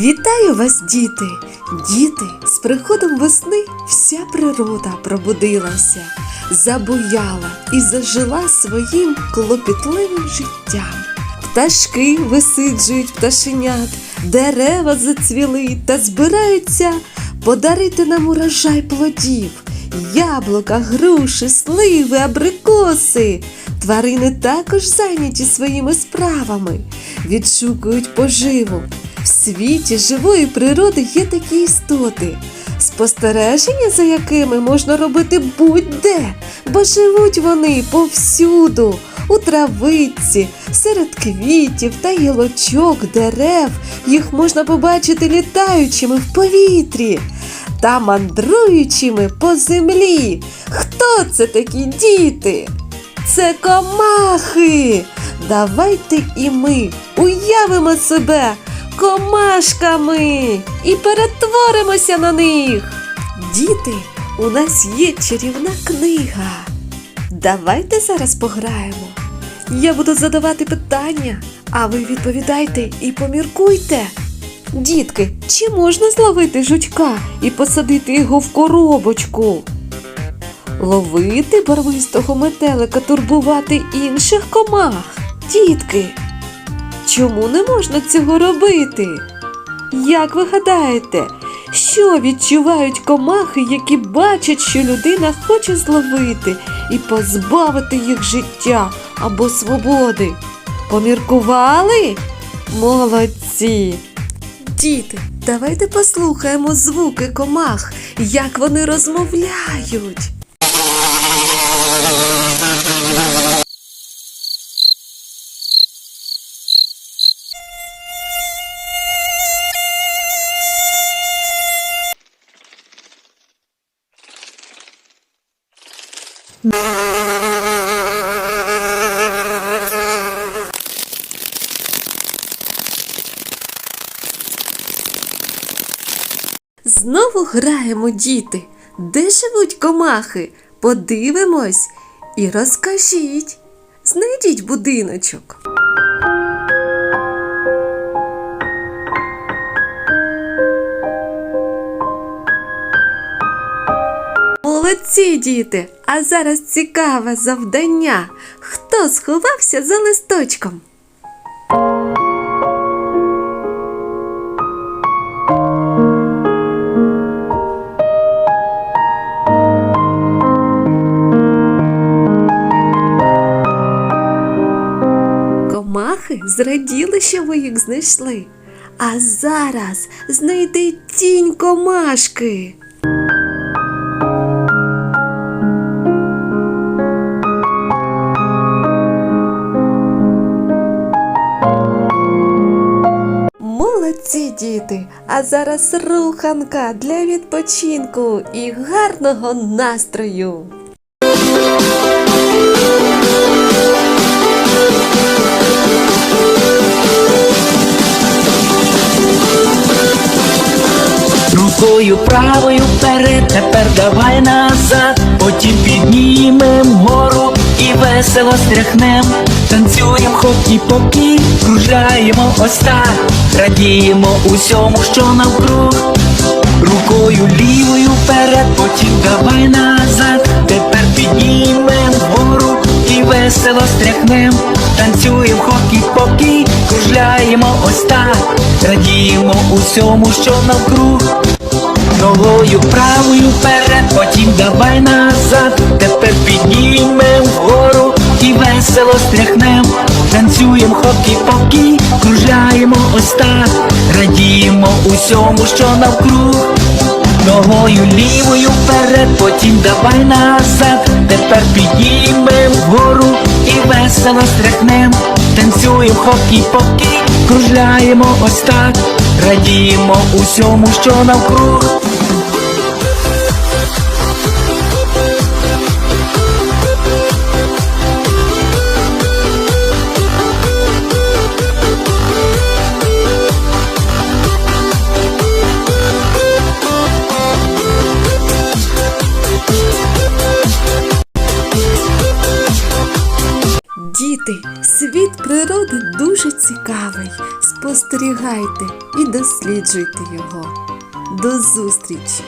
Вітаю вас, діти! Діти, з приходом весни вся природа пробудилася, забуяла і зажила своїм клопітливим життям. Пташки висиджують пташенят, дерева зацвіли та збираються подарити нам урожай плодів, яблука, груші, сливи, абрикоси. Тварини також зайняті своїми справами, відшукують поживу. В світі живої природи є такі істоти, спостереження за якими можна робити будь-де, бо живуть вони повсюду, у травиці, серед квітів та гілочок, дерев. Їх можна побачити літаючими в повітрі та мандруючими по землі. Хто це такі діти? Це комахи. Давайте і ми уявимо себе комашками і перетворимося на них. Діти, у нас є чарівна книга. Давайте зараз пограємо. Я буду задавати питання, а ви відповідайте і поміркуйте. Дітки, чи можна зловити жучка і посадити його в коробочку? Ловити барвистого метелика, турбувати інших комах. Дітки, чому не можна цього робити? Як ви гадаєте, що відчувають комахи, які бачать, що людина хоче зловити і позбавити їх життя або свободи? Поміркували? Молодці! Діти, давайте послухаємо звуки комах, як вони розмовляють. Знову граємо, діти. Де живуть комахи? Подивимось і розкажіть. Знайдіть будиночок. Молодці, діти! А зараз цікаве завдання. Хто сховався за листочком? Комахи зраділи, що ви їх знайшли. А зараз знайди тінь комашки. Молодці діти! А зараз руханка для відпочинку і гарного настрою. Рукою правою вперед, тепер давай назад, потім піднімем гору і весело стряхнем, танцюєм хокі поки, кружляємо ось так, радіємо усьому, що навкруг. Рукою лівою вперед, потім давай назад, тепер піднімем вгору і весело стряхнем, танцюєм хокі поки, кружляємо ось так, радіємо усьому, що навкруг. Ногою правою вперед, потім давай назад, тепер і стряхнем, танцюєм хокі-покі, кружляємо ось так, радіємо усьому, що навкруг. Ногою лівою вперед, потім давай назад, тепер піднімем вгору і весело стряхнем, танцюєм хокі-покі, кружляємо ось так, радіємо усьому, що навкруг. Діти, світ природи дуже цікавий, спостерігайте і досліджуйте його. До зустрічі!